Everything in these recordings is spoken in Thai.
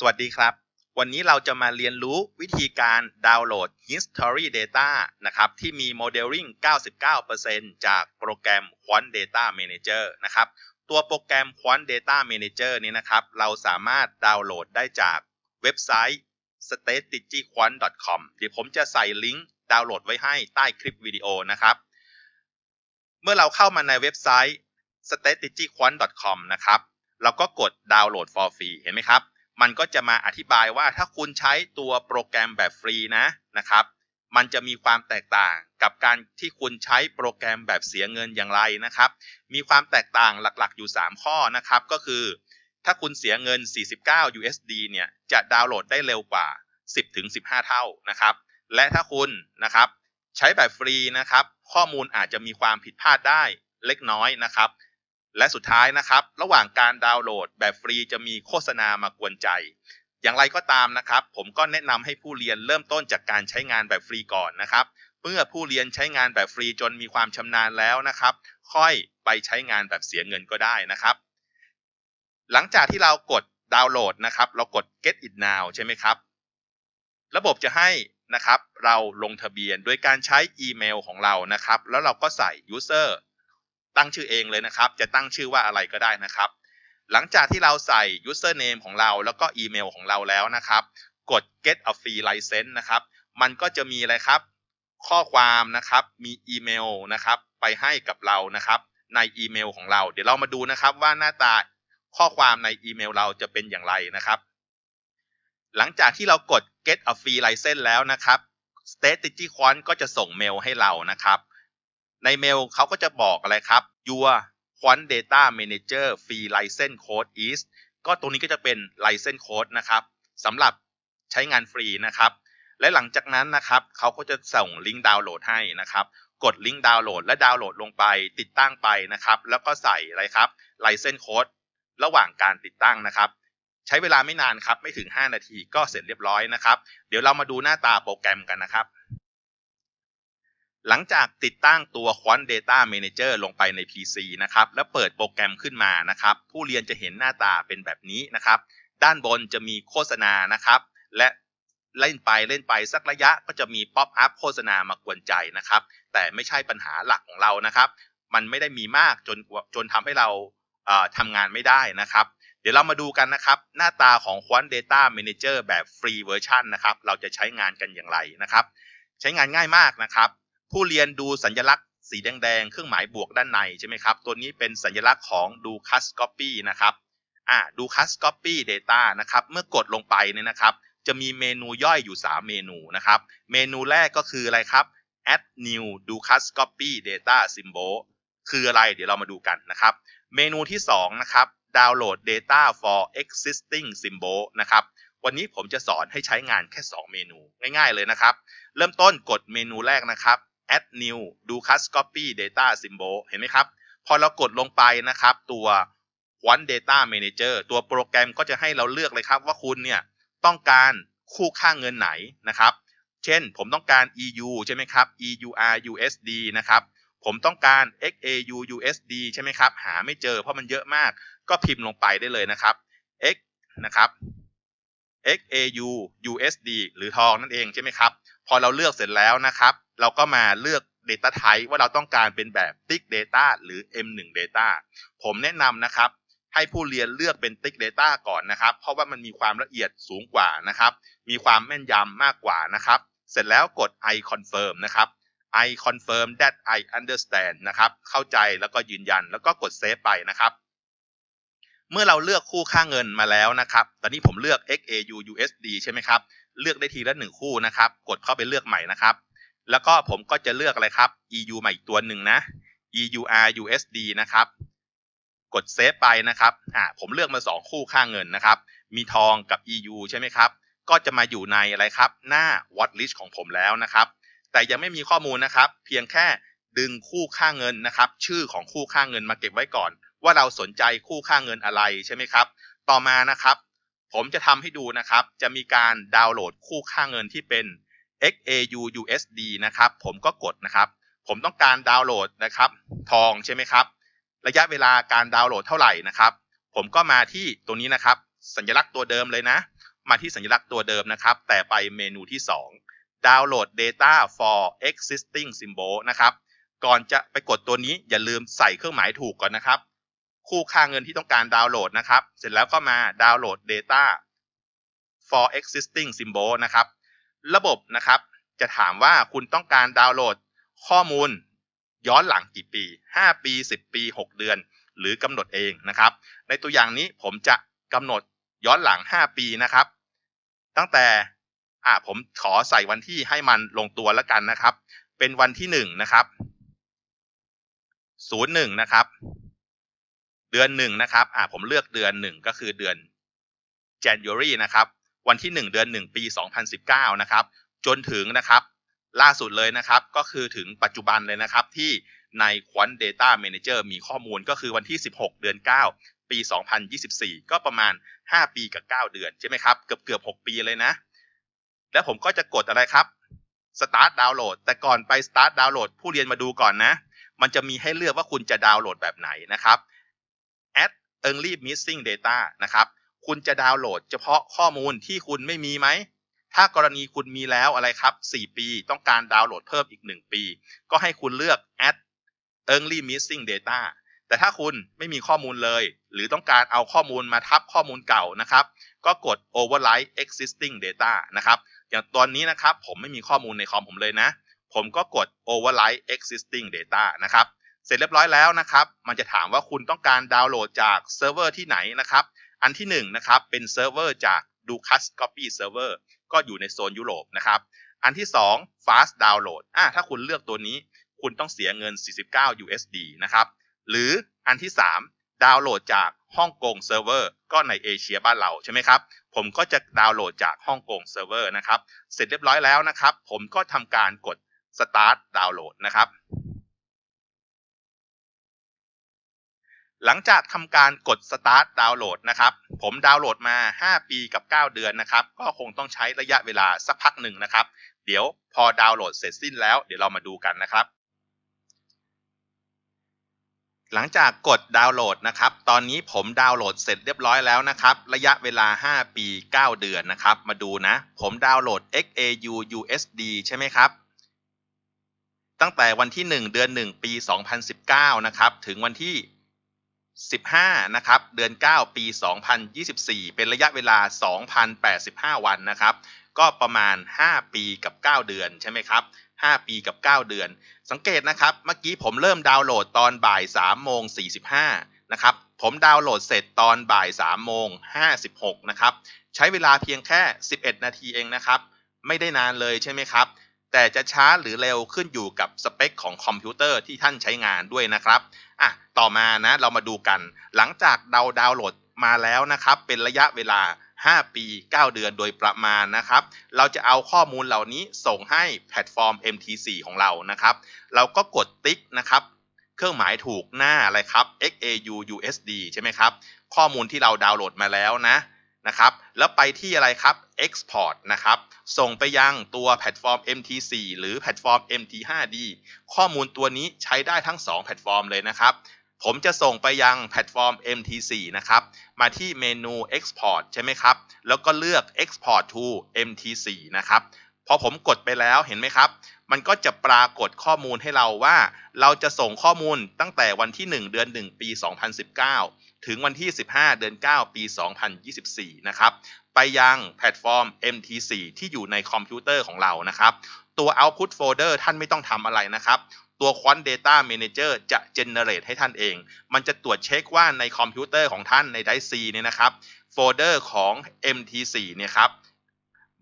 สวัสดีครับ วันนี้เราจะมาเรียนรู้วิธีการดาวน์โหลด History Data นะครับที่มี Modeling 99%จากโปรแกรม Quant Data Manager นะครับตัวโปรแกรม Quant Data Manager นี้นะครับเราสามารถดาวน์โหลดได้จากเว็บไซต์ strategyquant.com เดี๋ยวผมจะใส่ลิงก์ดาวน์โหลดไว้ให้ใต้คลิปวิดีโอนะครับ เมื่อเราเข้ามาในเว็บไซต์ strategyquant.com นะครับเราก็กดดาวน์โหลด for free เห็นไหมครับ มันก็จะมาอธิบายว่าถ้าคุณใช้ตัวโปรแกรมแบบฟรีนะนะครับ มันจะมีความแตกต่างกับการที่คุณใช้โปรแกรมแบบเสียเงินอย่างไรนะครับ มีความแตกต่างหลักๆ อยู่ 3 ข้อนะครับ ก็คือ ถ้าคุณเสียเงิน 49 USD เนี่ยจะดาวน์โหลดได้เร็วกว่า 10-15 เท่านะครับ และถ้าคุณนะครับใช้แบบฟรีนะครับ ข้อมูลอาจจะมีความผิดพลาดได้เล็กน้อยนะครับ และสุดท้ายนะครับ ระหว่างการดาวน์โหลดแบบฟรีจะมีโฆษณามากวนใจ อย่างไรก็ตามนะครับ ผมก็แนะนำให้ผู้เรียนเริ่มต้นจากการใช้งานแบบฟรีก่อนนะครับ เมื่อผู้เรียนใช้งานแบบฟรีจนมีความชำนาญแล้วนะครับ ค่อยไปใช้งานแบบเสียเงินก็ได้นะครับ หลังจากที่เรากดดาวน์โหลดนะครับ เรากด get it now ใช่ไหมครับ ระบบจะให้นะครับ เราลงทะเบียนโดยการใช้อีเมลของเรานะครับ แล้วเราก็ใส่ user ตั้งชื่อเองเลยนะครับ จะตั้งชื่อว่าอะไรก็ได้นะครับ หลังจากที่เราใส่ username ของเราแล้วก็อีเมลของเราแล้วนะครับ กด get a free license นะครับ มันก็จะมีอะไรครับ ข้อความนะครับ มีอีเมลนะครับ ไปให้กับเรานะครับ ในอีเมลของเรา เดี๋ยวเรามาดูนะครับว่าหน้าตาข้อความในอีเมลเราจะเป็นอย่างไรนะครับ หลังจากที่เรากด get a free license แล้วนะครับ strategy quant ก็จะส่งเมลให้เรานะครับ ในเมลเขาก็จะบอกอะไรครับ your quant data manager free license code is ก็ตรงนี้ก็จะเป็น license code นะครับสำหรับใช้งานฟรีนะครับ และหลังจากนั้นนะครับเขาก็จะส่งลิงก์ดาวน์โหลดให้นะครับ กดลิงก์ดาวน์โหลดและดาวน์โหลดลงไปติดตั้งไปนะครับ แล้วก็ใส่อะไรครับ license code ระหว่างการติดตั้งนะครับ ใช้เวลาไม่นานครับ ไม่ถึง 5 นาทีก็เสร็จเรียบร้อยนะครับ เดี๋ยวเรามาดูหน้าตาโปรแกรมกันนะครับ หลังจากติดตั้งตัว Quant Data Manager ลงไปใน PC นะครับ แล้วเปิดโปรแกรมขึ้นมานะครับ ผู้เรียนจะเห็นหน้าตาเป็นแบบนี้นะครับ ด้านบนจะมีโฆษณานะครับ และเล่นไปเล่นไปสักระยะก็จะมีป๊อปอัพโฆษณามากวนใจนะครับ แต่ไม่ใช่ปัญหาหลักของเรานะครับ มันไม่ได้มีมากจนจนทำให้เราทำงานไม่ได้นะครับ เดี๋ยวเรามาดูกันนะครับ หน้าตาของ Quant Data Manager แบบฟรีเวอร์ชันนะครับ เราจะใช้งานกันอย่างไรนะครับ ใช้งานง่ายมากนะครับ ผู้เรียนดูสัญลักษณ์สีแดงๆ เครื่องหมายบวกด้านในใช่ไหมครับ ตัวนี้เป็นสัญลักษณ์ของดู Cus Copy นะครับ อ่าดู Cus Copy Data นะครับ เมื่อกดลงไปเนี่ยนะครับ จะมีเมนูย่อยอยู่ 3 เมนูนะครับ เมนูแรกก็คืออะไรครับ add new do Cus Copy Data Symbol คืออะไร เดี๋ยวเรามาดูกันนะครับ เมนูที่ 2 นะครับ download data for existing symbol นะครับ วันนี้ผมจะสอนให้ใช้งานแค่ 2 เมนูง่ายๆเลยนะครับ เริ่มต้นกดเมนูแรกนะครับ add new do cast copy data symbol เห็นไหมครับ พอเรากดลงไปนะครับ ตัว Quant Data Manager ตัวโปรแกรมก็จะให้เราเลือกเลยครับว่าคุณเนี่ยต้องการคู่ค่าเงินไหนนะครับ เช่นผมต้องการ EU ใช่ไหมครับ EUR USD นะครับ ผมต้องการ XAU USD ใช่ไหมครับ หาไม่เจอเพราะมันเยอะมาก ก็พิมพ์ลงไปได้เลยนะครับ X นะครับ XAU USD หรือทองนั่นเองใช่ไหมครับ พอเราเลือกเสร็จแล้วนะครับ เราก็มาเลือก Data Type ว่าเราต้องการเป็นแบบ Big Data หรือ M1 Data ผมแนะนำนะครับ ให้ผู้เรียนเลือกเป็น Big Data ก่อนนะครับ เพราะว่ามันมีความละเอียดสูงกว่านะครับ มีความแม่นยำมากกว่านะครับ เสร็จแล้วกด I confirm นะครับ I confirm that I understand นะครับ เข้าใจแล้วก็ยืนยันแล้วก็กด Save ไปนะครับ เมื่อเราเลือกคู่ค่าเงินมาแล้วนะครับ ตอนนี้ผมเลือก XAU USD ใช่ไหมครับ เลือกได้ทีละหนึ่งคู่นะครับ กดเข้าไปเลือกใหม่นะครับ แล้วก็ผมก็จะเลือกอะไรครับ EU ใหม่อีกตัวหนึ่งนะ EUR USD นะครับ กดเซฟไปนะครับ อ่า ผมเลือกมาสองคู่ค่าเงินนะครับ มีทองกับ EU ใช่ไหมครับ ก็จะมาอยู่ในอะไรครับ หน้า Watch List ของผมแล้วนะครับ แต่ยังไม่มีข้อมูลนะครับ เพียงแค่ดึงคู่ค่าเงินนะครับ ชื่อของคู่ค่าเงินมาเก็บไว้ก่อน ว่าเราสนใจคู่ค่าเงินอะไรใช่ไหมครับ ต่อมานะครับ ผมจะทำให้ดูนะครับ จะมีการดาวน์โหลดคู่ค่าเงินที่เป็น XAU USD นะครับ ผมก็กดนะครับ ผมต้องการดาวน์โหลดนะครับ ทองใช่ไหมครับ ระยะเวลาการดาวน์โหลดเท่าไหร่นะครับ ผมก็มาที่ตัวนี้นะครับ สัญลักษณ์ตัวเดิมเลยนะ มาที่สัญลักษณ์ตัวเดิมนะครับ แต่ไปเมนูที่ 2 download data for existing symbol นะครับ ก่อนจะไปกดตัวนี้อย่าลืมใส่เครื่องหมายถูกก่อนนะครับ คู่ค่าเงินที่ต้องการดาวน์โหลดนะครับ เสร็จแล้วก็มาดาวน์โหลด data for existing symbol นะครับ ระบบนะครับจะถามว่าคุณต้องการดาวน์โหลดข้อมูลย้อนหลังกี่ปี 5 ปี 10 ปี 6 เดือน หรือกำหนดเองนะครับ ในตัวอย่างนี้ผมจะกำหนดย้อนหลัง 5 ปีนะครับ ตั้งแต่อ่าผมขอใส่วันที่ให้มันลงตัวแล้วกันนะครับ เป็นวันที่ 1 นะครับ 01 นะครับ เดือนหนึ่งนะครับอ่าผมเลือกเดือนหนึ่งก็คือเดือน January นะครับ วันที่ 1 เดือน 1 ปี 2019 นะครับ จนถึงนะครับ ล่าสุดเลยนะครับ ก็คือถึงปัจจุบันเลยนะครับที่ใน Quant Data Manager มีข้อมูลก็คือวันที่ 16 เดือน 9 ปี 2024 ก็ประมาณ 5 ปีกับ 9 เดือนใช่ไหมครับ เกือบเกือบ 6 ปีเลยนะ แล้วผมก็จะกดอะไรครับ Start Download แต่ก่อนไป Start Download ผู้เรียนมาดูก่อนนะ มันจะมีให้เลือกว่าคุณจะดาวน์โหลดแบบไหนนะครับ Add Only Missing Data นะครับ คุณจะดาวน์โหลดเฉพาะข้อมูลที่คุณไม่มีไหม ถ้ากรณีคุณมีแล้วอะไรครับ 4 ปีต้องการดาวน์โหลดเพิ่มอีก 1 ปี ก็ให้คุณเลือก add only missing data แต่ถ้าคุณไม่มีข้อมูลเลย หรือต้องการเอาข้อมูลมาทับข้อมูลเก่านะครับ ก็กด override existing data นะครับ อย่างตอนนี้นะครับผมไม่มีข้อมูลในคอมผมเลยนะ ผมก็กด override existing data นะครับ เสร็จเรียบร้อยแล้วนะครับ มันจะถามว่าคุณต้องการดาวน์โหลดจากเซิร์ฟเวอร์ที่ไหนนะครับ อันที่1นนะครับเป็นเซิร์ฟเวอร์จาก Ducas Copy Server ก็อยู่ในโซนยุโรปนะครับ อันที่ 2 Fast Download อะถ้าคุณเลือกตัวนี้คุณต้องเสียเงิน 49 USD นะครับ หรืออันที่ 3 ดาวน์โหลดจากฮ่องกงเซิร์ฟเวอร์ก็ในเอเชียบ้านเราใช่ไหมครับ ผมก็จะดาวน์โหลดจากฮ่องกงเซิร์ฟเวอร์นะครับ เสร็จเรียบร้อยแล้วนะครับ ผมก็ทำการกด Start Download นะครับ หลังจากทำการกด Start Download นะครับ ผมดาวน์โหลดมา 5 ปีกับ 9 เดือนนะครับ ก็คงต้องใช้ระยะเวลาสักพักหนึ่งนะครับ เดี๋ยวพอดาวน์โหลดเสร็จสิ้นแล้วเดี๋ยวเรามาดูกันนะครับ หลังจากกดดาวน์โหลดนะครับ ตอนนี้ผมดาวน์โหลดเสร็จเรียบร้อยแล้วนะครับ ระยะเวลา 5 ปี 9 เดือนนะครับ มาดูนะ ผมดาวน์โหลด XAU USD ใช่ไหมครับตั้งแต่วันที่ 1 เดือน 1 ปี 2019 นะครับ ถึงวันที่ 15 นะครับ เดือน 9 ปี 2024 เป็นระยะเวลา 2,085 วันนะครับ ก็ประมาณ 5 ปีกับ 9 เดือนใช่ไหมครับ 5 ปีกับ 9 เดือน สังเกตนะครับ เมื่อกี้ผมเริ่มดาวน์โหลดตอนบ่าย3โมง45 นะครับ ผมดาวน์โหลดเสร็จตอนบ่าย3โมง56 นะครับ ใช้เวลาเพียงแค่ 11 นาทีเองนะครับ ไม่ได้นานเลยใช่ไหมครับ แต่จะช้าหรือเร็วขึ้นอยู่กับสเปคของคอมพิวเตอร์ที่ท่านใช้งานด้วยนะครับอะต่อมานะเรามาดูกัน หลังจากดาวดาวน์โหลดมาแล้วนะครับ เป็นระยะเวลา 5 ปี 9 เดือนโดยประมาณนะครับ เราจะเอาข้อมูลเหล่านี้ส่งให้แพลตฟอร์ม MT4 ของเรานะครับ เราก็กดติ๊กนะครับ เครื่องหมายถูกหน้าอะไรครับ XAU USD ใช่ไหมครับ ข้อมูลที่เราดาวน์โหลดมาแล้วนะ นะครับ แล้วไปที่อะไรครับ Export นะครับ ส่งไปยังตัวแพลตฟอร์ม MT4 หรือแพลตฟอร์ม MT5D ข้อมูลตัวนี้ใช้ได้ทั้ง 2 แพลตฟอร์มเลยนะครับ ผมจะส่งไปยังแพลตฟอร์ม MT4 นะครับ มาที่เมนู Export ใช่ไหมครับ แล้วก็เลือก Export to MT4 นะครับ พอผมกดไปแล้วเห็นไหมครับ มันก็จะปรากฏข้อมูลให้เราว่า เราจะส่งข้อมูลตั้งแต่วันที่ 1 เดือน 1 ปี 2019 ถึงวันที่ 15 เดือน 9 ปี 2024 นะครับ ไปยังแพลตฟอร์ม MT4 ที่อยู่ในคอมพิวเตอร์ของเรานะครับ ตัว Output Folder ท่านไม่ต้องทำอะไรนะครับตัว Quant Data Manager จะ generate ให้ท่านเอง มันจะตรวจเช็คว่าในคอมพิวเตอร์ของท่านใน Drive C เนี่ยนะครับ โฟลเดอร์ของ MT4 เนี่ยครับ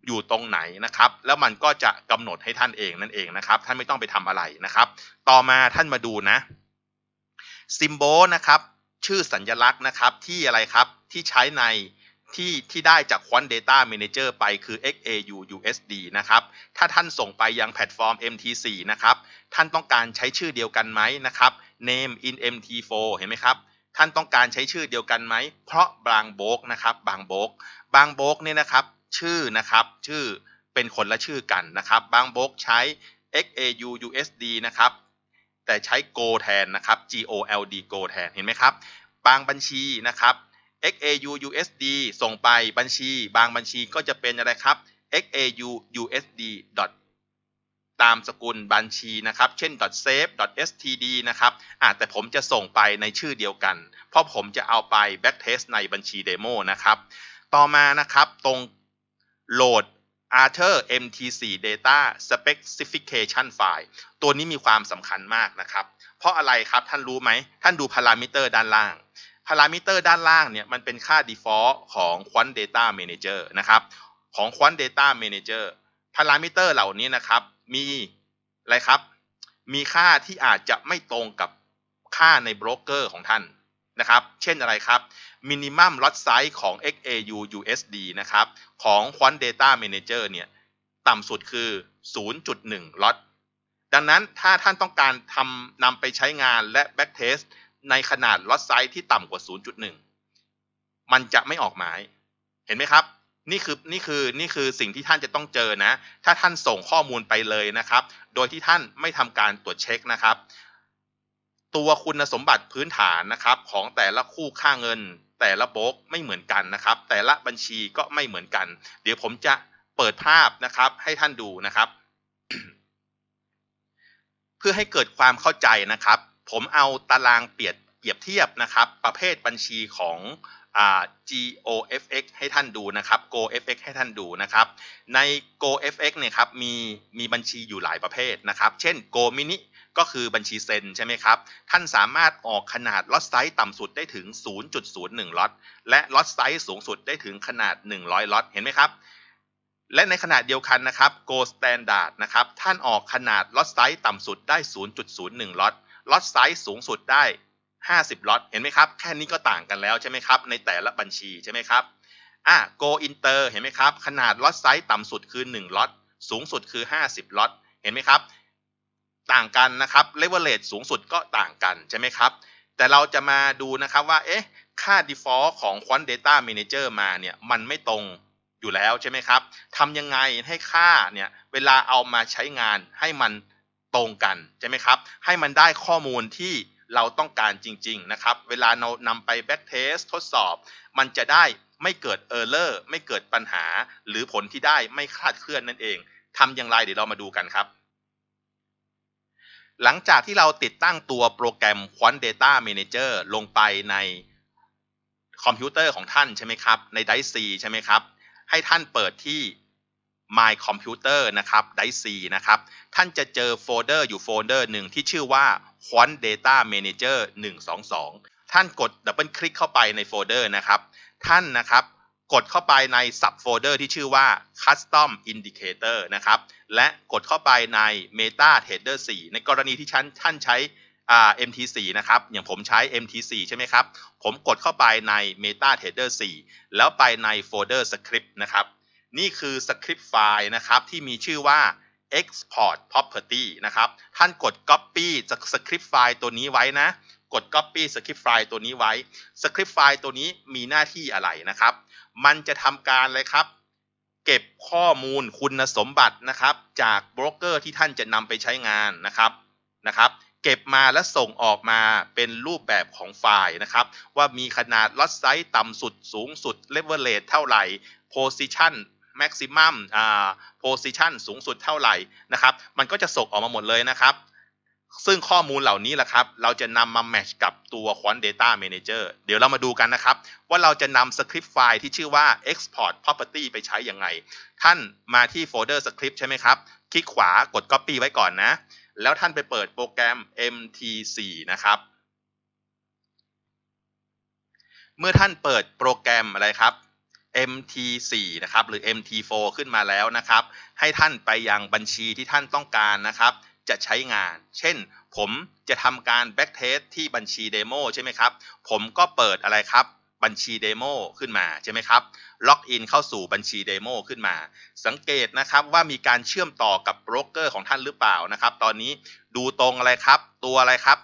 อยู่ตรงไหนนะครับ แล้วมันก็จะกำหนดให้ท่านเองนั่นเองนะครับ ท่านไม่ต้องไปทำอะไรนะครับ ต่อมาท่านมาดูนะซิมโบนะครับ ชื่อสัญลักษณ์นะครับที่อะไรครับที่ใช้ในที่ที่ได้จาก Quant Data Manager ไปคือ XAU USD นะครับ ถ้าท่านส่งไปยังแพลตฟอร์ม MT4 นะครับ ท่านต้องการใช้ชื่อเดียวกันไหมนะครับ name in MT4 เห็นไหมครับ ท่านต้องการใช้ชื่อเดียวกันไหม เพราะบางโบกนะครับ บางโบก บางโบกเนี่ยนะครับชื่อนะครับ ชื่อเป็นคนละชื่อกันนะครับ บางบกใช้ XAU USD นะครับ แต่ใช้ Go แทนนะครับ GOLD Go แทน เห็นไหมครับ บางบัญชีนะครับ XAU USD ส่งไปบัญชี บางบัญชีก็จะเป็นอะไรครับ XAU USD ตามสกุลบัญชีนะครับ เช่น .save .std นะครับอะแต่ผมจะส่งไปในชื่อเดียวกัน เพราะผมจะเอาไป backtest ในบัญชีเดโมนะครับ ต่อมานะครับ ตรง โหลด Arthur MT4 Data Specification File ตัวนี้มีความสำคัญมากนะครับ เพราะอะไรครับท่านรู้ไหม ท่านดูพารามิเตอร์ด้านล่าง พารามิเตอร์ด้านล่างเนี่ยมันเป็นค่า default ของ Quant Data Manager นะครับ ของ Quant Data Manager พารามิเตอร์เหล่านี้นะครับ มีอะไรครับ มีค่าที่อาจจะไม่ตรงกับค่าในโบรกเกอร์ของท่าน นะครับ เช่นอะไรครับ minimum lot size ของ XAU USD นะครับ ของ Quant Data Manager เนี่ยต่ำสุดคือ 0.1 lot ดังนั้นถ้าท่านต้องการทำนำไปใช้งานและ backtest ในขนาด lot size ที่ต่ำกว่า 0.1 มันจะไม่ออกหมาย เห็นไหมครับ นี่คือนี่คือนี่คือสิ่งที่ท่านจะต้องเจอนะ ถ้าท่านส่งข้อมูลไปเลยนะครับ โดยที่ท่านไม่ทำการตรวจเช็คนะครับ ตัวคุณสมบัติพื้นฐานนะครับของแต่ละคู่ค่าเงิน แต่ละโบกไม่เหมือนกันนะครับ แต่ละบัญชีก็ไม่เหมือนกัน เดี๋ยวผมจะเปิดภาพนะครับให้ท่านดูนะครับ เพื่อให้เกิดความเข้าใจนะครับ ผมเอาตารางเปรียบเปรียบเทียบนะครับ ประเภทบัญชีของอ่า GOFX ให้ท่านดูนะครับ GoFX ให้ท่านดูนะครับ ใน GoFX เนี่ยครับมีมีบัญชีอยู่หลายประเภทนะครับ เช่น Go Mini ก็คือบัญชีเซนใช่ไหมครับ ท่านสามารถออกขนาดล็อตไซส์ต่ำสุดได้ถึง 0.01 ล็อต และล็อตไซส์สูงสุดได้ถึงขนาด 100 ล็อต เห็นไหมครับ และในขนาดเดียวกันนะครับ Go Standard นะครับ ท่านออกขนาดล็อตไซส์ต่ำสุดได้ 0.01 ล็อต ล็อตไซส์สูงสุดได้ 50 ล็อต เห็นไหมครับ แค่นี้ก็ต่างกันแล้วใช่ไหมครับ ในแต่ละบัญชีใช่ไหมครับ อะ Go Inter เห็นไหมครับ ขนาดล็อตไซส์ต่ำสุดคือ 1 ล็อต สูงสุดคือ 50 ล็อต เห็นไหมครับ ต่างกันนะครับ leverage สูงสุดก็ต่างกันใช่ไหมครับ แต่เราจะมาดูนะครับว่าเอ๊ะค่า default ของ Quant Data Manager มาเนี่ยมันไม่ตรงอยู่แล้วใช่ไหมครับทำยังไงให้ค่าเนี่ยเวลาเอามาใช้งานให้มันตรงกันใช่ไหมครับ ให้มันได้ข้อมูลที่เราต้องการจริง ๆ นะครับ เวลาเรานำไป back test ทดสอบ มันจะได้ไม่เกิด error ไม่เกิดปัญหา หรือผลที่ได้ไม่คลาดเคลื่อนนั่นเองทำอย่างไรเดี๋ยวเรามาดูกันครับ หลังจากที่เราติดตั้งตัวโปรแกรม Quant Data Manager ลงไปในคอมพิวเตอร์ของท่านใช่ไหมครับ ใน Dice ใช่ไหมครับ ให้ท่านเปิดที่ My Computer นะครับ Dice นะครับ ท่านจะเจอโฟลเดอร์อยู่โฟลเดอร์หนึ่งที่ชื่อว่า Quant Data Manager 122 ท่านกดดับเบิลคลิกเข้าไปในโฟลเดอร์นะครับ ท่านนะครับ กดเข้าไปใน sub folder ที่ชื่อว่า custom indicator นะครับ และกดเข้าไปใน meta header 4 ในกรณีที่ท่านท่านใช้อ่า MT4 นะครับ อย่างผมใช้ MT4 ใช่ไหมครับ ผมกดเข้าไปใน meta header 4 แล้วไปในโฟลเดอร์ script นะครับ นี่คือสคริปต์ไฟล์นะครับ ที่มีชื่อว่า export property นะครับ ท่านกด copy จากสคริปต์ไฟล์ตัวนี้ไว้นะ กด copy สคริปต์ไฟล์ตัวนี้ไว้สคริปต์ไฟล์ตัวนี้มีหน้าที่อะไรนะครับ มันจะทำการเลยครับ เก็บข้อมูลคุณสมบัตินะครับ จากโบรกเกอร์ที่ท่านจะนำไปใช้งานนะครับนะครับ เก็บมาและส่งออกมาเป็นรูปแบบของไฟล์นะครับ ว่ามีขนาดล็อตไซส์ต่ำสุดสูงสุดเลเวลเลทเท่าไหร่ position maximum อ่า position สูงสุดเท่าไหร่นะครับ มันก็จะส่งออกมาหมดเลยนะครับ ซึ่งข้อมูลเหล่านี้แหละครับ เราจะนำมาแมชกับตัว Quant Data Manager เดี๋ยวเรามาดูกันนะครับ ว่าเราจะนำสคริปต์ไฟล์ที่ชื่อว่า export property ไปใช้ยังไง ท่านมาที่โฟลเดอร์สคริปต์ใช่ไหมครับ คลิกขวากด copy ไว้ก่อนนะ แล้วท่านไปเปิดโปรแกรม MT4 นะครับ เมื่อท่านเปิดโปรแกรมอะไรครับ MT4 นะครับหรือ MT4 ขึ้นมาแล้วนะครับ ให้ท่านไปยังบัญชีที่ท่านต้องการนะครับ จะใช้งาน เช่น ผมจะทำการ backtest ที่บัญชีเดโมใช่ไหมครับ ผมก็เปิดอะไรครับ บัญชีเดโมขึ้นมาใช่ไหมครับ ล็อกอินเข้าสู่บัญชีเดโมขึ้นมา สังเกตนะครับว่ามีการเชื่อมต่อกับโบรกเกอร์ของท่านหรือเปล่านะครับ ตอนนี้ดูตรงอะไรครับ ตัวอะไรครับ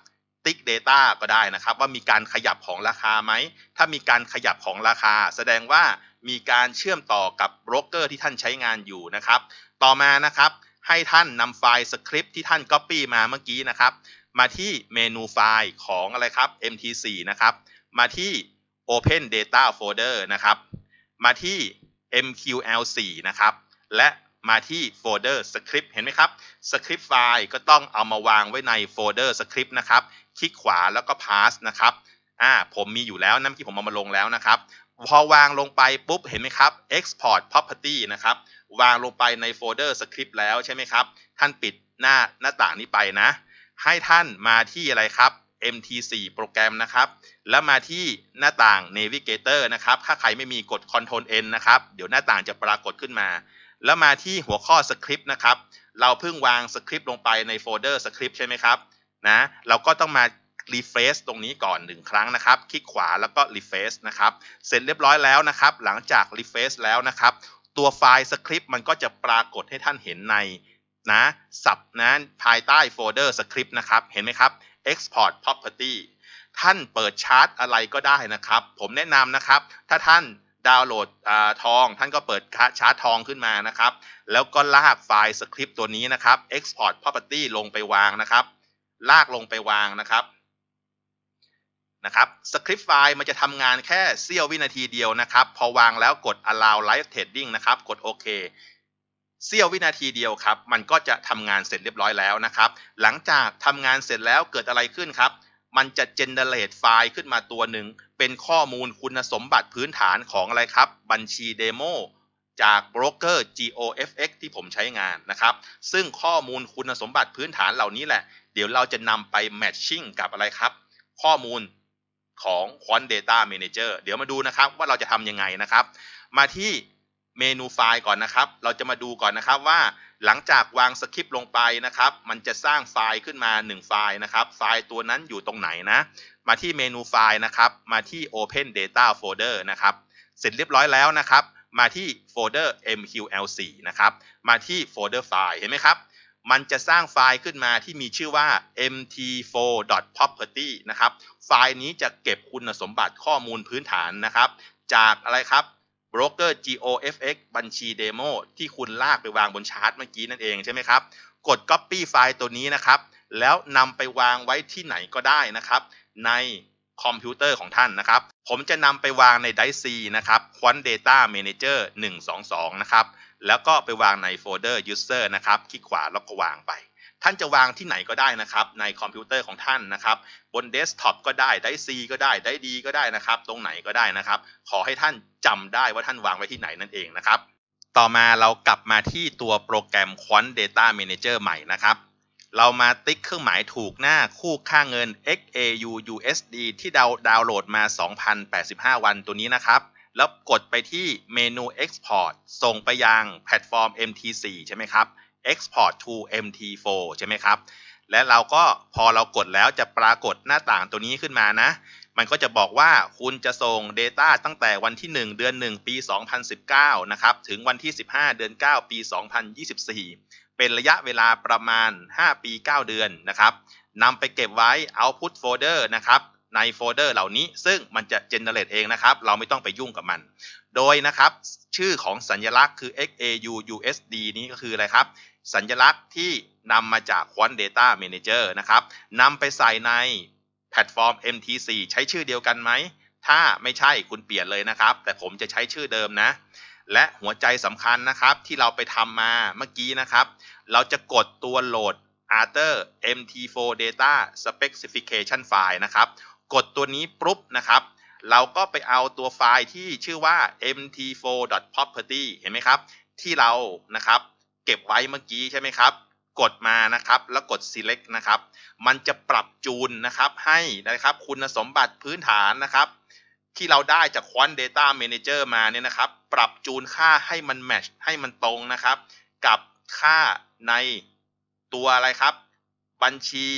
ติ๊ก Data ก็ได้นะครับ ว่ามีการขยับของราคาไหม ถ้ามีการขยับของราคา แสดงว่ามีการเชื่อมต่อกับโบรกเกอร์ที่ท่านใช้งานอยู่นะครับ ต่อมานะครับ ให้ท่านนำไฟล์สคริปต์ที่ท่าน Copy มาเมื่อกี้นะครับ มาที่เมนูไฟล์ของอะไรครับ MT4 นะครับ มาที่ Open Data Folder นะครับ มาที่ MQL4 นะครับ และมาที่โฟลเดอร์สคริปต์เห็นไหมครับสคริปต์ไฟล์ก็ต้องเอามาวางไว้ในโฟลเดอร์สคริปต์นะครับ คลิกขวาแล้วก็ pass นะครับอ่าผมมีอยู่แล้วนั่นที่ผมเอามาลงแล้วนะครับ พอวางลงไปปุ๊บเห็นไหมครับ export property นะครับ วางลงไปในโฟลเดอร์สคริปต์แล้วใช่ไหมครับ ท่านปิดหน้าหน้าต่างนี้ไปนะ ให้ท่านมาที่อะไรครับ MT4 โปรแกรมนะครับ แล้วมาที่หน้าต่าง Navigator นะครับ ถ้าใครไม่มีกด Ctrl N นะครับ เดี๋ยวหน้าต่างจะปรากฏขึ้นมา แล้วมาที่หัวข้อสคริปต์นะครับ เราเพิ่งวางสคริปต์ลงไปในโฟลเดอร์สคริปต์ใช่ไหมครับ นะ เราก็ต้องมา refresh ตรงนี้ก่อนหนึ่งครั้งนะครับ คลิกขวาแล้วก็ refresh นะครับ เสร็จเรียบร้อยแล้วนะครับ หลังจาก refresh แล้วนะครับ ตัวไฟล์สคริปต์มันก็จะปรากฏให้ท่านเห็นในนะสับนะภายใต้โฟลเดอร์สคริปต์นะครับ เห็นไหมครับ export property ท่านเปิดชาร์ตอะไรก็ได้นะครับ ผมแนะนำนะครับ ถ้าท่านดาวน์โหลดอทอง ท่านก็เปิดชาร์ตทองขึ้นมานะครับ แล้วก็ลากไฟล์สคริปต์ตัวนี้นะครับ export property ลงไปวางนะครับ ลากลงไปวางนะครับ นะครับสคริปต์ไฟล์มันจะทำงานแค่เสี้ยววินาทีเดียวนะครับ พอวางแล้วกด allow live trading นะครับ กดโอเคเสี้ยววินาทีเดียวครับ มันก็จะทำงานเสร็จเรียบร้อยแล้วนะครับ หลังจากทำงานเสร็จแล้วเกิดอะไรขึ้นครับ มันจะ generate ไฟล์ขึ้นมาตัวหนึ่ง เป็นข้อมูลคุณสมบัติพื้นฐานของอะไรครับ บัญชีเดโมจากโบรกเกอร์ GOFX ที่ผมใช้งานนะครับ ซึ่งข้อมูลคุณสมบัติพื้นฐานเหล่านี้แหละ เดี๋ยวเราจะนำไป matching กับอะไรครับ ข้อมูล ของ Quant Data Manager เดี๋ยวมาดูนะครับว่าเราจะทำยังไงนะครับ มาที่เมนูไฟล์ก่อนนะครับ เราจะมาดูก่อนนะครับว่าหลังจากวางสคริปต์ลงไปนะครับ มันจะสร้างไฟล์ขึ้นมา 1 ไฟล์นะครับ ไฟล์ตัวนั้นอยู่ตรงไหนนะ มาที่เมนูไฟล์นะครับ มาที่ Open Data Folder นะครับ เสร็จเรียบร้อยแล้วนะครับ มาที่โฟลเดอร์ MQL4 นะครับ มาที่โฟลเดอร์ไฟล์ เห็นไหมครับ มันจะสร้างไฟล์ขึ้นมาที่มีชื่อว่า mt4.property นะครับ ไฟล์นี้จะเก็บคุณสมบัติข้อมูลพื้นฐานนะครับ จากอะไรครับโบรกเกอร์ GOFX บัญชีเดโมที่คุณลากไปวางบนชาร์ตเมื่อกี้นั่นเองใช่ไหมครับ กด Copy ไฟล์ตัวนี้นะครับ แล้วนำไปวางไว้ที่ไหนก็ได้นะครับ ในคอมพิวเตอร์ของท่านนะครับ ผมจะนำไปวางใน Drive C นะครับ Quant Data Manager 122 นะครับ แล้วก็ไปวางในโฟลเดอร์ User นะครับ คลิกขวาแล้วก็วางไป ท่านจะวางที่ไหนก็ได้นะครับ ในคอมพิวเตอร์ของท่านนะครับ บนเดสก์ท็อปก็ได้ ได้ C ก็ได้ ได้ดีก็ได้นะครับ ตรงไหนก็ได้นะครับ ขอให้ท่านจำได้ว่าท่านวางไว้ที่ไหนนั่นเองนะครับ ต่อมาเรากลับมาที่ตัวโปรแกรม Quant Data Manager ใหม่นะครับเรามาติ๊กเครื่องหมายถูกหน้าคู่ค่าเงิน XAU USD ที่ดาวดาวน์โหลดมา 2,085 วันตัวนี้นะครับ แล้วกดไปที่เมนู Export ส่งไปยังแพลตฟอร์ม MT4 ใช่ไหมครับ Export to MT4 ใช่ไหมครับ และเราก็พอเรากดแล้วจะปรากฏหน้าต่างตัวนี้ขึ้นมานะ มันก็จะบอกว่าคุณจะส่ง Data ตั้งแต่วันที่ 1 เดือน 1 ปี 2019 นะครับ ถึงวันที่ 15 เดือน 9 ปี 2024 เป็นระยะเวลาประมาณ 5 ปี 9 เดือนนะครับนำไปเก็บไว้ Output Folder นะครับ ในโฟลเดอร์เหล่านี้ ซึ่งมันจะ generate เองนะครับ เราไม่ต้องไปยุ่งกับมัน โดยนะครับ ชื่อของสัญลักษณ์คือ XAU USD นี้ก็คืออะไรครับ สัญลักษณ์ที่นำมาจาก Quant Data Manager นะครับนำไปใส่ในแพลตฟอร์ม MT4 ใช้ชื่อเดียวกันไหม ถ้าไม่ใช่คุณเปลี่ยนเลยนะครับ แต่ผมจะใช้ชื่อเดิมนะ และหัวใจสำคัญนะครับที่เราไปทำมาเมื่อกี้นะครับ เราจะกดตัวโหลด Arter MT4 Data Specification File นะครับ กดตัวนี้ปุ๊บนะครับเราก็ไปเอาตัวไฟล์ที่ชื่อว่า mt4.property เห็นไหมครับ ที่เรานะครับ เก็บไว้เมื่อกี้ใช่ไหมครับ กดมานะครับ แล้วกด select นะครับ มันจะปรับจูนนะครับ ให้นะครับ คุณสมบัติพื้นฐานนะครับ ที่เราได้จาก Quant Data Manager มาเนี่ยนะครับ ปรับจูนค่าให้มันแมชให้มันตรงนะครับ กับค่าในตัวอะไรครับ บัญชี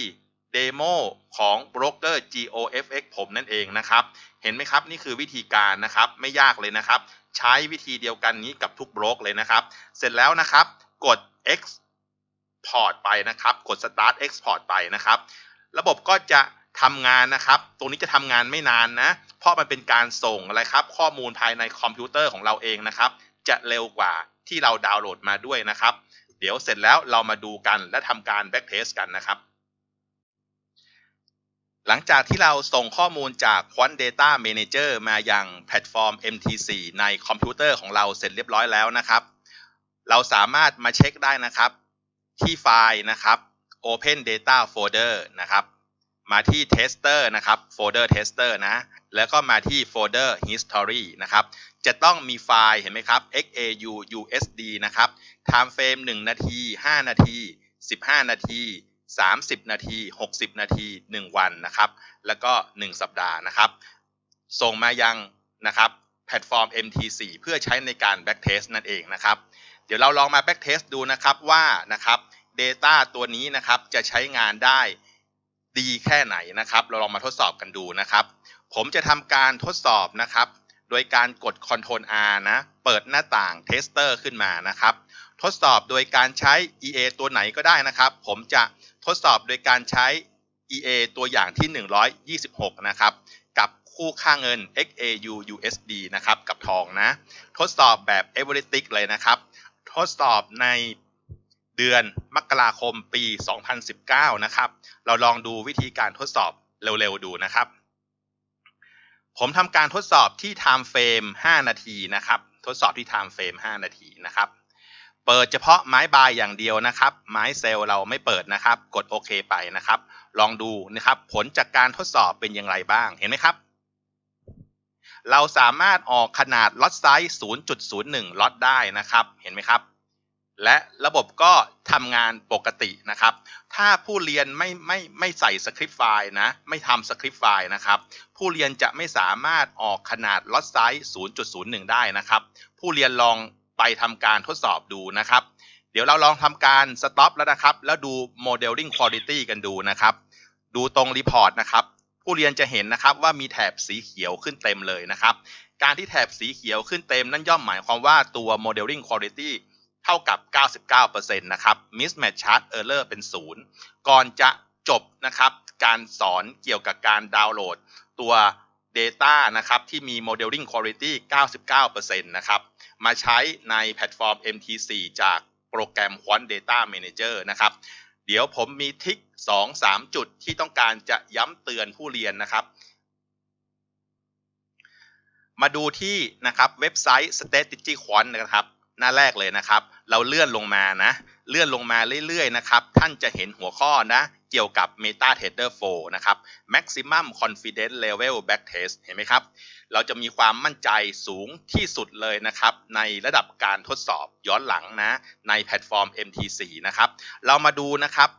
เดโมของโบรกเกอร์ GOFX ผมนั่นเองนะครับ เห็นไหมครับนี่คือวิธีการนะครับไม่ยากเลยนะครับ ใช้วิธีเดียวกันนี้กับทุกโบรกเลยนะครับ เสร็จแล้วนะครับกด export ไปนะครับ กด start export ไปนะครับ ระบบก็จะทำงานนะครับ ตรงนี้จะทำงานไม่นานนะ เพราะมันเป็นการส่งอะไรครับ ข้อมูลภายในคอมพิวเตอร์ของเราเองนะครับ จะเร็วกว่าที่เราดาวน์โหลดมาด้วยนะครับ เดี๋ยวเสร็จแล้วเรามาดูกันและทำการ back test กันนะครับ หลังจากที่เราส่งข้อมูลจาก Quant Data Manager มายังแพลตฟอร์ม MT4 ในคอมพิวเตอร์ของเราเสร็จเรียบร้อยแล้วนะครับ เราสามารถมาเช็คได้นะครับ ที่ไฟล์นะครับ Open Data Folder นะครับ มาที่ Tester นะครับ Folder Tester นะ แล้วก็มาที่ Folder History นะครับ จะต้องมีไฟล์เห็นไหมครับ XAU USD นะครับ Time Frame 1 นาที 5 นาที 15 นาที 30 นาที 60 นาที 1 วันนะครับ แล้วก็ 1 สัปดาห์นะครับ ส่งมายังนะครับแพลตฟอร์ม MT4 เพื่อใช้ในการ backtest นั่นเองนะครับ เดี๋ยวเราลองมา backtest ดูนะครับว่านะครับ Data ตัวนี้นะครับจะใช้งานได้ดีแค่ไหนนะครับ เราลองมาทดสอบกันดูนะครับ ผมจะทำการทดสอบนะครับ โดยการกด Ctrl R นะ เปิดหน้าต่าง Tester ขึ้นมานะครับ ทดสอบโดยการใช้ EA ตัวไหนก็ได้นะครับ ผมจะ ทดสอบโดยการใช้ EA ตัวอย่างที่ 126 นะครับ กับคู่ค่าเงิน XAU USD นะครับ กับทองนะ ทดสอบแบบ a v e r y t i c เลยนะครับ ทดสอบในเดือนมกราคมปี 2019 นะครับ เราลองดูวิธีการทดสอบเร็วๆ ดูนะครับ ผมทำการทดสอบที่ time frame 5 นาทีนะครับ ทดสอบที่ time frame 5 นาทีนะครับ เปิดเฉพาะไม้บายอย่างเดียวนะครับ ไม้เซลล์เราไม่เปิดนะครับ กดโอเคไปนะครับ ลองดูนะครับ ผลจากการทดสอบเป็นอย่างไรบ้างเห็นไหมครับ เราสามารถออกขนาดล็อตไซส์ 0.01 ล็อตได้นะครับ เห็นไหมครับ และระบบก็ทำงานปกตินะครับ ถ้าผู้เรียนไม่ไม่ไม่ใส่สคริปต์ไฟล์นะ ไม่ทำสคริปต์ไฟล์นะครับ ผู้เรียนจะไม่สามารถออกขนาดล็อตไซส์ 0.01 ได้นะครับ ผู้เรียนลอง ไปทำการทดสอบดูนะครับ เดี๋ยวเราลองทำการสต็อปแล้วนะครับ แล้วดู Modeling Quality กันดูนะครับ ดูตรงรีพอร์ตนะครับ ผู้เรียนจะเห็นนะครับว่ามีแถบสีเขียวขึ้นเต็มเลยนะครับ การที่แถบสีเขียวขึ้นเต็มนั่นย่อมหมายความว่าตัว Modeling Quality เท่ากับ 99%นะครับ Mismatch Chart Error เป็น 0 ก่อนจะจบนะครับ การสอนเกี่ยวกับการดาวน์โหลดตัว Data นะครับที่มี Modeling Quality 99%นะครับมาใช้ในแพลตฟอร์ม MT4 จากโปรแกรม Quant Data Manager นะครับเดี๋ยวผมมีทิก 2-3 จุดที่ต้องการจะย้ำเตือนผู้เรียนนะครับ มาดูที่นะครับเว็บไซต์ Strategy Quant นะครับหน้าแรกเลยนะครับ เราเลื่อนลงมานะ เลื่อนลงมาเรื่อยๆนะครับ ท่านจะเห็นหัวข้อนะ เกี่ยวกับ Meta Trader 4 นะครับ Maximum Confidence Level Backtest เห็นไหมครับ เราจะมีความมั่นใจสูงที่สุดเลยนะครับ ในระดับการทดสอบย้อนหลังนะ ในแพลตฟอร์ม MT4 นะครับ เรามาดูนะครับ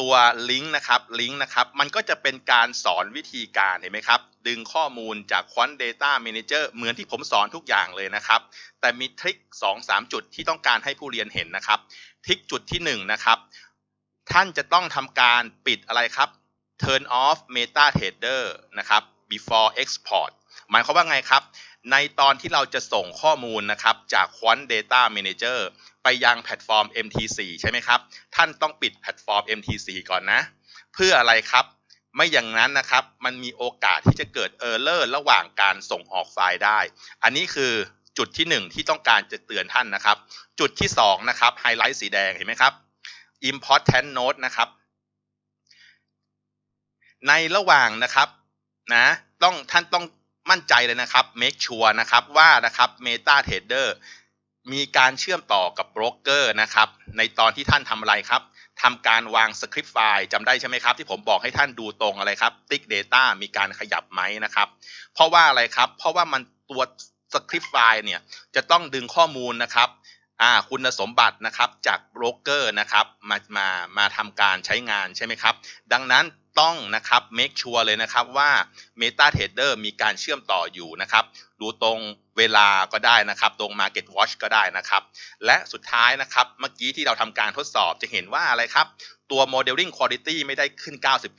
ตัวลิงก์นะครับลิงก์นะครับมันก็จะเป็นการสอนวิธีการเห็นไหมครับดึงข้อมูลจาก Quant Data Manager เหมือนที่ผมสอนทุกอย่างเลยนะครับแต่มีทริค2-3 จุดที่ต้องการให้ผู้เรียนเห็นนะครับทริคจุดที่1นะครับ ท่านจะต้องทำการปิดอะไรครับ turn off meta trader นะครับ before export หมายความว่าไงครับ ในตอนที่เราจะส่งข้อมูลนะครับ จาก Quant Data Manager ไปยังแพลตฟอร์ม MT4 ใช่ไหมครับ ท่านต้องปิดแพลตฟอร์ม MT4 ก่อนนะ เพื่ออะไรครับ ไม่อย่างนั้นนะครับ มันมีโอกาสที่จะเกิด Error ระหว่างการส่งออกไฟล์ได้ อันนี้คือจุดที่ 1 ที่ต้องการจะเตือนท่านนะครับ จุดที่2นะครับไฮไลท์สีแดงเห็นไหมครับ important note นะครับ ในระหว่างนะครับนะต้องท่านต้องมั่นใจเลยนะครับ make sure นะครับว่านะครับ Meta Trader มีการเชื่อมต่อกับโบรกเกอร์นะครับ ในตอนที่ท่านทำอะไรครับทำการวางสคริปต์ไฟล์จำได้ใช่ไหมครับ ที่ผมบอกให้ท่านดูตรงอะไรครับติ๊ก Data มีการขยับไหมนะครับ เพราะว่าอะไรครับ เพราะว่ามันตัวสคริปต์ไฟล์เนี่ยจะต้องดึงข้อมูลนะครับ อ่าคุณสมบัตินะครับจากโบรกเกอร์นะครับมามามาทำการใช้งานใช่ไหมครับ ดังนั้น ต้องนะครับ make sure เลยนะครับว่า Meta Trader มีการเชื่อมต่ออยู่นะครับ ดูตรงเวลาก็ได้นะครับ ตรง Market Watch ก็ได้นะครับ และสุดท้ายนะครับ เมื่อกี้ที่เราทำการทดสอบจะเห็นว่าอะไรครับ ตัว Modeling Quality ไม่ได้ขึ้น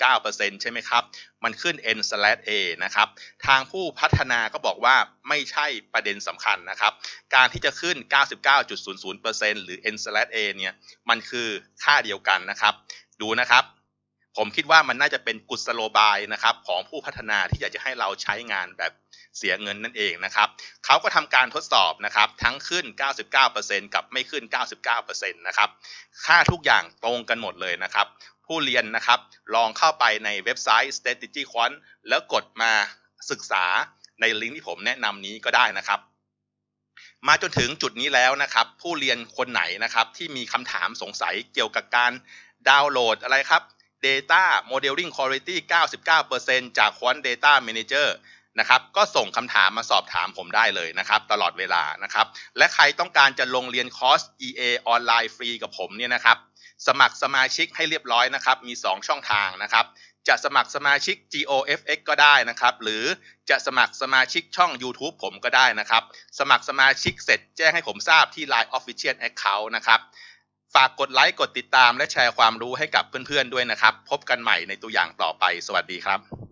99%ใช่ไหมครับ มันขึ้น n/a นะครับ ทางผู้พัฒนาก็บอกว่าไม่ใช่ประเด็นสำคัญนะครับ การที่จะขึ้น 99.00%หรือ n/a เนี่ย มันคือค่าเดียวกันนะครับ ดูนะครับ ผมคิดว่ามันน่าจะเป็นกุศโลบายนะครับของผู้พัฒนาที่อยากจะให้เราใช้งานแบบเสียเงินนั่นเองนะครับเขาก็ทำการทดสอบนะครับทั้งขึ้น 99%กับไม่ขึ้น 99%นะครับค่าทุกอย่างตรงกันหมดเลยนะครับผผู้เรียนนะครับลองเข้าไปในเว็บไซต์ strategy quant แล้วกดมาศึกษาในลิงก์ที่ผมแนะนำนี้ก็ได้นะครับมาจนถึงจุดนี้แล้วนะครับ ผู้เรียนคนไหนนะครับที่มีคำถามสงสัยเกี่ยวกับการดาวน์โหลดอะไรครับ Data Modeling Quality 99%จาก Quant Data Manager นะครับก็ส่งคำถามมาสอบถามผมได้เลยนะครับตลอดเวลานะครับและใครต้องการจะลงเรียนคอร์ส EA ออนไลน์ฟรีกับผมเนี่ยนะครับสมัครสมาชิกให้เรียบร้อยนะครับมี 2 ช่องทางนะครับจะสมัครสมาชิก GOFX ก็ได้นะครับหรือจะสมัครสมาชิกช่อง YouTube ผมก็ได้นะครับสมัครสมาชิกเสร็จแจ้งให้ผมทราบที่ Line Official Account นะครับ ฝากกดไลค์กดติดตามและแชร์ความรู้ให้กับเพื่อนๆด้วยนะครับ พบกันใหม่ในตัวอย่างต่อไป สวัสดีครับ